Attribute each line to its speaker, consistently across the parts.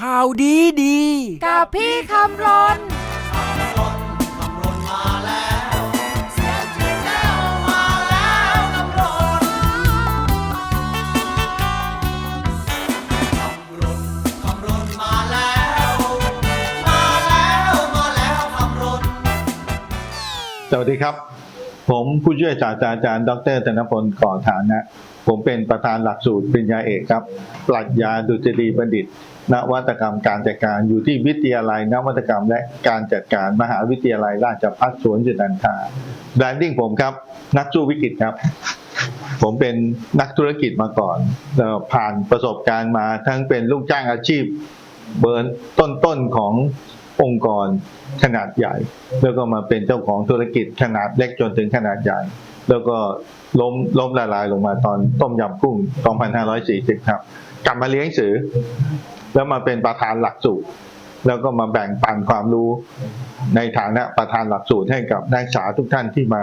Speaker 1: ข่าวดีดี
Speaker 2: กับพี่คำรน
Speaker 3: สวัสดีครับ ผมผู้ช่วยศาสตราจารย์ ดรธนพลก่อฐานะ ผมเป็นประธานหลักสูตรปริญญาเอกครับ ปรัชญาดุษฎีบัณฑิต นวัตกรรมการจัดการอยู่ที่วิทยาลัยนวัตกรรมและการจัดการมหาวิทยาลัยราชภัฏสวนจุนันทาแบรนดิ้งผมครับ นักสู้วิกฤตครับ ผมเป็นนักธุรกิจมาก่อน ผ่านประสบการณ์มาทั้งเป็นลูกจ้างอาชีพ เบิร์นต้นๆขององค์กรขนาดใหญ่ แล้วก็มาเป็นเจ้าของธุรกิจขนาดเล็กจนถึงขนาดใหญ่ แล้วก็ล้มล้มละลายลงมาตอนต้มยำกุ้ง 2540 ครับ กลับมาเลี้ยงสือ แล้วมาเป็นประธานหลักสูตร แล้วก็มาแบ่งปันความรู้ในฐานะประธานหลักสูตรให้กับนักศึกษาทุกท่านที่มา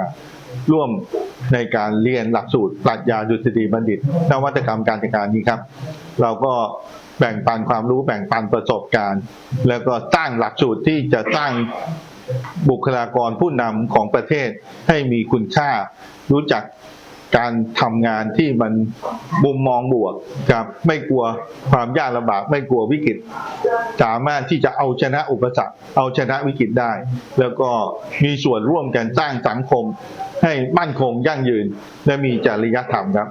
Speaker 3: ร่วมในการเรียนหลักสูตรปรัชญาดุษฎีบัณฑิตนวัตกรรมการจัดการนี้ครับ เราก็แบ่งปันความรู้แบ่งปันประสบการณ์ แล้วก็สร้างหลักสูตรที่จะสร้างบุคลากรผู้นำของประเทศให้มีคุณค่ารู้จัก การทำงานที่มันมุมมองบวกกับไม่กลัวความยากลำบากไม่กลัววิกฤต สามารถที่จะเอาชนะอุปสรรคเอาชนะวิกฤตได้ แล้วก็มีส่วนร่วมกันสร้างสังคม ให้มั่นคงยั่งยืน และมีจริยธรรมครับ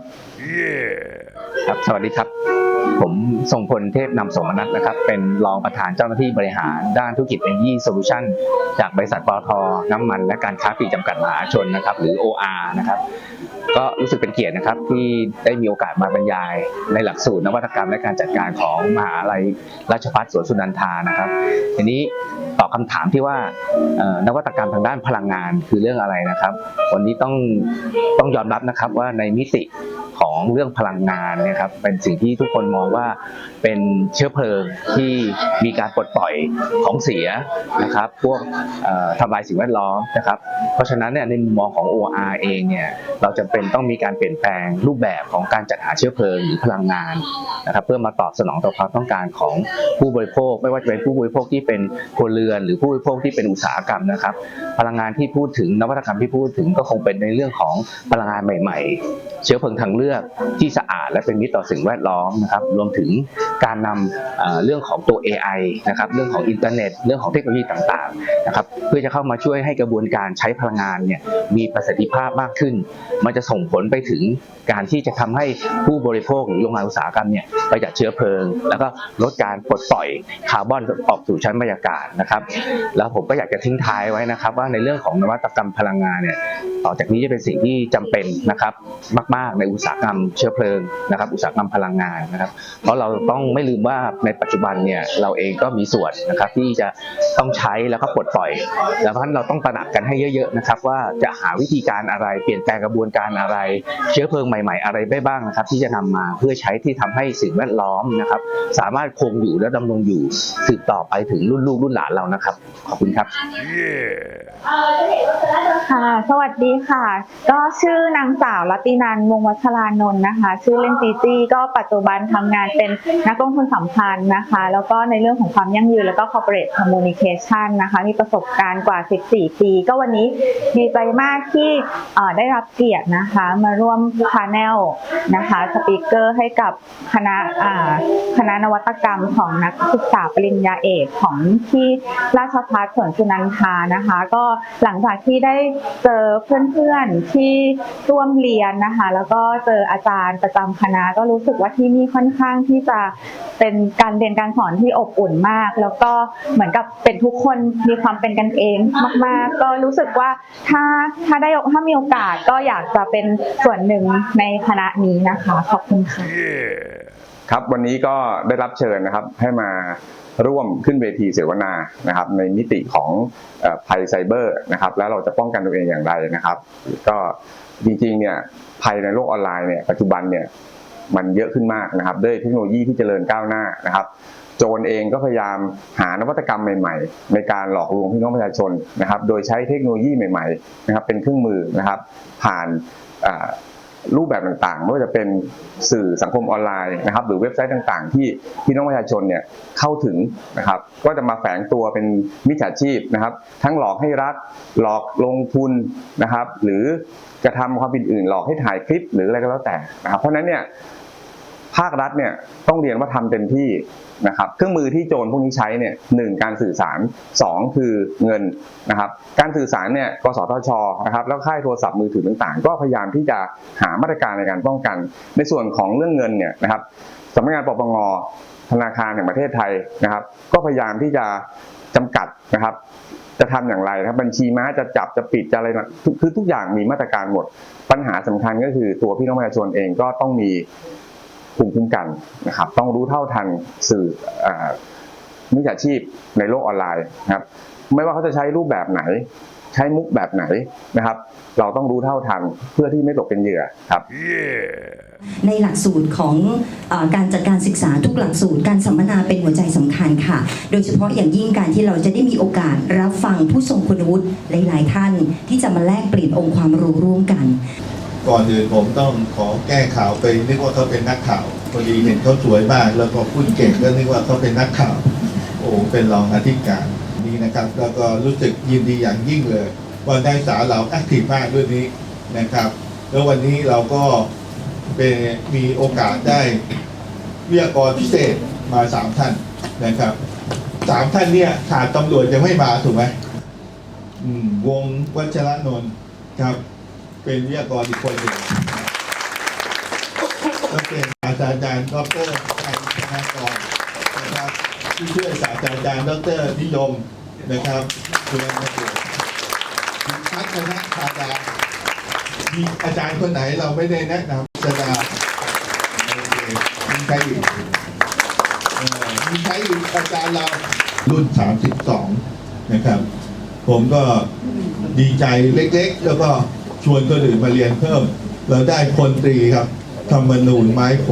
Speaker 4: ครับ สวัสดีครับ ผมทรงพลเทพนำสมนัทนะครับ เป็นรองประธานเจ้าหน้าที่บริหารด้านธุรกิจ Energy Solution จากบริษัทปตทน้ำมัน และการค้าปลีกจำกัดมหาชนนะครับ หรือ OR นะครับ ก็รู้สึกเป็นเกียรตินะครับที่ได้มีโอกาสมาบรรยาย ในหลักสูตรนวัตกรรมและการจัดการของมหาลัยราชภัฏสวนสุนันทานะครับ ทีนี้ตอบคำถามที่ว่านวัตกรรมทางด้านพลังงานคือเรื่องอะไรนะครับ วันนี้ต้องต้องยอมรับนะครับว่าในมิติ ของเรื่องพลังงานนะครับ เป็นสิ่งที่ทุกคนมองว่าเป็นเชื้อเพลิงที่มีการปลดปล่อยของเสียนะครับ พวกทำลายสิ่งแวดล้อมนะครับ เพราะฉะนั้นเนี่ยในมุมมองของ OR เองเนี่ยเราจำเป็นต้องมีการเปลี่ยนแปลงรูปแบบของการจัดหาเชื้อเพลิงหรือพลังงานนะครับ เพื่อมาตอบสนองต่อความต้องการของผู้บริโภค ไม่ว่าจะเป็นผู้บริโภคที่เป็นครัวเรือน หรือผู้บริโภคที่เป็นอุตสาหกรรมนะครับ พลังงานที่พูดถึงนวัตกรรมที่พูดถึงก็คงเป็นในเรื่องของพลังงานใหม่ ๆ เชื้อเพลิงทางเลือกือกที่สะอาดและเป็นมิตรต่อสิ่งแวดล้อมนะครับรวมถึงการนำเรื่องของตัว AI นะครับเรื่องของอินเทอร์เน็ต เรื่องของเทคโนโลยีต่างๆนะครับเพื่อจะเข้ามาช่วยให้กระบวนการใช้พลังงานเนี่ยมีประสิทธิภาพมากขึ้น มันจะส่งผลไปถึงการที่จะทำให้ผู้บริโภคหรือโรงงานอุตสาหกรรมเนี่ยประหยัดเชื้อเพลิง แล้วก็ลดการปลดปล่อยคาร์บอนออกสู่ชั้นบรรยากาศนะครับ แล้วผมก็อยากจะทิ้งท้ายไว้นะครับ ว่าในเรื่องของนวัตกรรมพลังงานเนี่ยต่อจากนี้จะเป็นสิ่งที่จำเป็นนะครับมาก ๆ ในอุตสาหกรรมเชื้อเพลิงนะครับ อุตสาหกรรมพลังงานนะครับ เพราะเราต้องไม่ลืมว่าในปัจจุบันเนี่ยเราเองก็มีส่วนนะครับที่จะต้องใช้แล้วก็ปลดปล่อย แล้วเพราะฉะนั้นเราต้องตระหนักกันให้เยอะๆนะครับ ว่าจะหาวิธีการอะไรเปลี่ยนแปลงกระบวนการอะไร เชื้อเพลิงใหม่ๆ อะไรได้บ้างนะครับ ที่จะนำมาเพื่อใช้ที่ทำให้สิ่งแวดล้อมนะครับ สามารถคงอยู่และดำรงอยู่สืบต่อไปถึงรุ่นลูกรุ่นหลานเรานะครับ ขอบคุณครับ
Speaker 5: ค่ะ สวัสดีค่ะ ก็ชื่อนางสาวรัตินันท์วงศ์วัชรานนท์นะคะ ชื่อเล่นจีจี้ก็ปัจจุบันทำงานเป็นนักลงทุนสัมพันธ์นะคะ แล้วก็ในเรื่องของความยั่งยืนแล้วก็ corporate communication นะคะ มีประสบการณ์กว่า 14 ปี ก็วันนี้ดีใจมากที่ได้รับเกียรตินะคะ มาร่วมพาแนลนะคะสปีกเกอร์ให้กับคณะคณะนวัตกรรมของนักศึกษาปริญญาเอกของที่ราชภัฏสวนสุนันทานะคะ ก็หลังจากที่ได้เจอเพื่อนๆที่ร่วมเรียนนะคะ แล้วก็เจออาจารย์ประจำคณะ ก็รู้สึกว่าที่นี่ค่อนข้างที่จะเป็นการเรียนการสอนที่อบอุ่นมาก แล้วก็เหมือนกับเป็นทุกคนมีความเป็นกันเองมาก ๆ ก็รู้สึกว่าถ้าถ้าได้ถ้ามีโอกาสก็อยากจะเป็นส่วนหนึ่งในคณะนี้นะคะ ขอบคุณค่ะ
Speaker 6: ครับวันนี้ก็ได้รับเชิญนะครับให้มาร่วมขึ้นเวทีเสวนานะครับในมิติของภัยไซเบอร์นะครับแล้วเราจะป้องกันตัวเองอย่างไรนะครับ ก็จริงๆเนี่ย ภัยในโลกออนไลน์เนี่ยปัจจุบันเนี่ยมันเยอะขึ้นมากนะครับ ด้วยเทคโนโลยีที่เจริญก้าวหน้านะครับ โจรเองก็พยายามหานวัตกรรมใหม่ ๆ ในการหลอกลวงพี่น้องประชาชนนะครับ โดยใช้เทคโนโลยีใหม่ ๆ นะครับ เป็นเครื่องมือนะครับ ผ่านอ่า รูปแบบต่างๆไม่ว่าจะเป็นสื่อสังคมออนไลน์นะครับ หรือเว็บไซต์ต่างๆ ที่พี่น้องประชาชนเนี่ยเข้าถึงนะครับ ก็จะมาแฝงตัวเป็นมิจฉาชีพนะครับ ทั้งหลอกให้รักหลอกลงทุนนะครับ หรือกระทำความผิดอื่น หลอกให้ถ่ายคลิปหรืออะไรก็แล้วแต่นะครับ เพราะนั้นเนี่ย ภาครัฐเนี่ยต้องเรียนว่าทำเต็มที่นะครับเครื่องมือที่โจรพวกนี้ใช้เนี่ยหนึ่งการสื่อสารสองคือเงินนะครับการสื่อสารเนี่ยกสทชนะครับแล้วค่ายโทรศัพท์มือถือต่างๆ ก็พยายามที่จะหามาตรการในการป้องกัน ในส่วนของเรื่องเงินเนี่ยนะครับสำนักงานปปงธนาคารแห่งประเทศไทยนะครับ ก็พยายามที่จะจำกัดนะครับ จะทำอย่างไรนะครับบัญชีม้าจะจับจะปิดจะอะไรนะคือทุกอย่างมีมาตรการหมด ปัญหาสำคัญก็คือตัวพี่น้องประชาชนเองก็ต้องมี ภูมิคุ้มกันนะครับต้องรู้เท่าทันสื่อเอ่อมิจฉาชีพในโลกออนไลน์นะครับไม่ว่าเขาจะใช้รูปแบบไหน ใช้มุกแบบไหนนะครับ เราต้องรู้เท่าทันเพื่อที่ไม่ตกเป็นเหยื่อครับ
Speaker 1: ในหลักสูตรของอการจัดการศึกษาทุกหลักสูตรการสัมมนาเป็นหัวใจสำคัญค่ะ โดยเฉพาะอย่างยิ่งการที่เราจะได้มีโอกาสรับฟังผู้ทรงคุณวุฒิหลาย ๆ ท่าน ที่จะมาแลกเปลี่ยนองค์ความรู้ร่วมกัน
Speaker 3: ก่อนอื่นผมต้องขอแก้ข่าวไปนึกว่าเขาเป็นนักข่าวพอดีเห็นเขาสวยมาก แล้วก็พูดเก่งก็นึกว่าเขาเป็นนักข่าว โอ้เป็นรองอธิการนี่นะครับ แล้วก็รู้สึกยินดีอย่างยิ่งเลยว่านักศึกษาเราแอคทีฟมากเรื่องนี้นะครับ แล้ววันนี้เราก็เป็นมีโอกาสได้วิทยากรพิเศษมาสามท่านนะครับสามท่านเนี่ยขาดตำรวจยังไม่มาถูกไหมอืมวงวัชรนนท์ครับ เป็นวิทยากรอีกคนหนึ่งก็เป็นศาสตราจารย์ดรชัยธนากรนะครับที่ช่วยศาสตราจารย์ดรนิยมนะครับคุณนักเรียนมีพัฒนธาดามีอาจารย์คนไหนเราไม่ได้แนะนำสดามีใครอีกมีใครอีกอาจารย์เรารุ่น 32 นะครับ ผมก็ดีใจเล็กๆ แล้วก็ ชวนคนอื่นมาเรียนเพิ่ม เราได้พลตรีครับธรรมนูญไม้โผ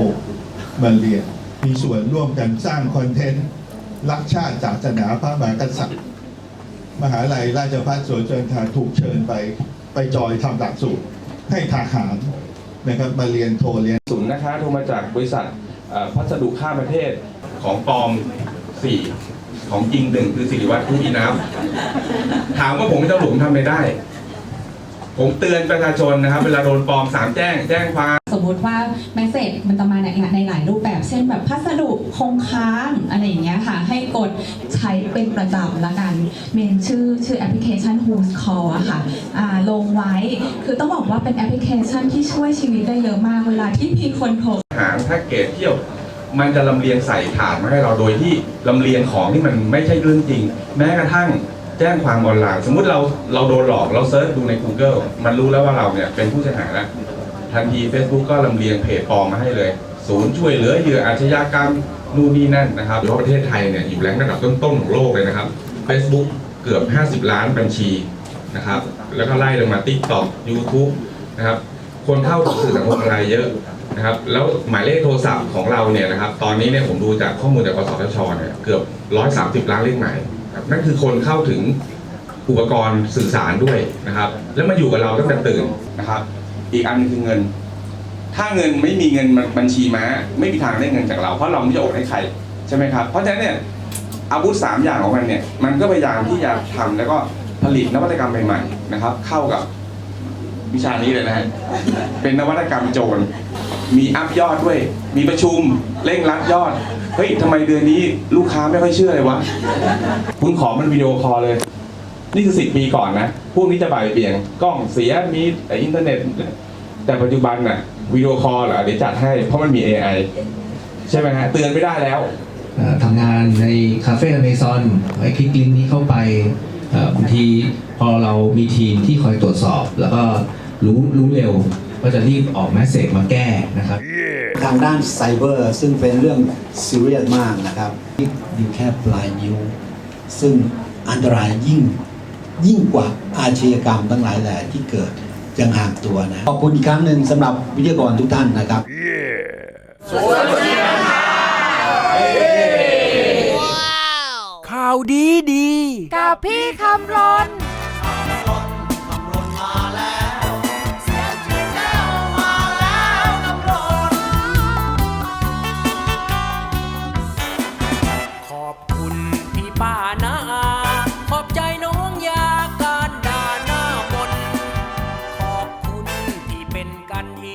Speaker 3: มาเรียน มีส่วนร่วมกันสร้างคอนเทนต์รักชาติศาสนาพระมหากษัตริย์ มหาลัยราชภัฏสวนเชิญทาถูกเชิญไปไปจอยทำหลักสูตรให้ทหารนะครับมาเรียนโทเรียน
Speaker 7: ศูนย์นะคะโทรมาจากบริษัทพัสดุข้ามประเทศของปลอม4ของจริงหนึ่งคือสิริวัตรผู้มีน้ำถามว่าผมเป็นตำรวจผมทำไม่ได้ ผมเตือนประชาชนนะครับ เวลาโดนปลอมสามแจ้ง แจ้งความ
Speaker 8: สมมุติว่าแมสเซจมันจะมาในในหลายรูปแบบ เช่นแบบพัสดุคงค้างอะไรอย่างเงี้ยค่ะ ให้กดใช้เป็นประจำละกัน เมนชื่อชื่อแอปพลิเคชัน Who's Call อะค่ะอ่าลงไว้ คือต้องบอกว่าเป็นแอปพลิเคชันที่ช่วยชีวิตได้เยอะมากเวลาที่มีคนโทร
Speaker 7: หางแพ็กเกจเที่ยว มันจะลำเลียงใส่ถาดมาให้เราโดยที่ลำเลียงของที่มันไม่ใช่เรื่องจริง แม้กระทั่ง แจ้งความออนไลน์ สมมุติเราเราโดนหลอกเราเซิร์ชดูใน Google มันรู้แล้วว่าเราเนี่ยเป็นผู้เสียหายแล้วทันที Facebook ก็ลำเลียงเพจปลอมมาให้เลย ศูนย์ช่วยเหลือเหยื่ออาชญากรรมนู่นนี่นั่นนะครับเฉพาะประเทศไทยเนี่ยอยู่แรงระดับต้นๆของโลกเลยนะครับ Facebook เกือบ 50 ล้านบัญชีนะครับ แล้วก็ไล่ลงมา TikTok YouTube นะครับ คนเข้าถึงสื่อสังคมออนไลน์เยอะนะครับ แล้วหมายเลขโทรศัพท์ของเราเนี่ยนะครับ ตอนนี้เนี่ยผมดูจากข้อมูลจากกสทชเนี่ยเกือบ 130 ล้านเลขหมาย นั่นคือคนเข้าถึงอุปกรณ์สื่อสารด้วยนะครับ แล้วมาอยู่กับเราตั้งแต่ตื่นนะครับ อีกอันนึงคือเงิน ถ้าเงินไม่มีเงินบัญชีม้า ไม่มีทางได้เงินจากเรา เพราะเราไม่จะโอนให้ใครใช่ไหมครับ เพราะฉะนั้นเนี่ยอาวุธสามอย่างของมันเนี่ยมันก็พยายามที่จะทำแล้วก็ผลิตนวัตกรรมใหม่ๆนะครับ เข้ากับวิชานี้เลยนะฮะเป็นนวัตกรรมโจรมีอัพยอดด้วย มีประชุมเร่งรัดยอด เฮ้ยทำไมเดือนนี้ลูกค้าไม่ค่อยเชื่อเลยวะคุณขอมันวิดีโอคอลเลย นี่คือสิบปีก่อนนะพวกนี้จะบ่ายเบี่ยงกล้องเสียมีแต่อินเทอร์เน็ต แต่ปัจจุบันน่ะวิดีโอคอลเหรอเดี๋ยวจัดให้เพราะมันมี AI ใช่ไหมฮะเตือนไม่ได้แล้ว
Speaker 9: ทำงานในคาเฟ่อเมซอนไอ้คลิกลิงก์นี้เข้าไปบางทีพอเรามีทีมที่คอยตรวจสอบ แล้วก็รู้รู้เร็ว ก็จะรีบออกแมสเซจมาแก้นะครับ
Speaker 10: ทางด้านไซเบอร์ซึ่งเป็นเรื่องซีเรียสมากนะครับอยู่แค่ปลายนิ้ว ซึ่งอันตรายยิ่งยิ่งกว่าอาชญากรรมทั้งหลายแหล่ที่เกิดยังห่างตัวนะ ขอบคุณอีกครั้งหนึ่งสำหรับวิทยากรทุกท่านนะครับ
Speaker 2: ข่าวดีดี กับพี่คำรน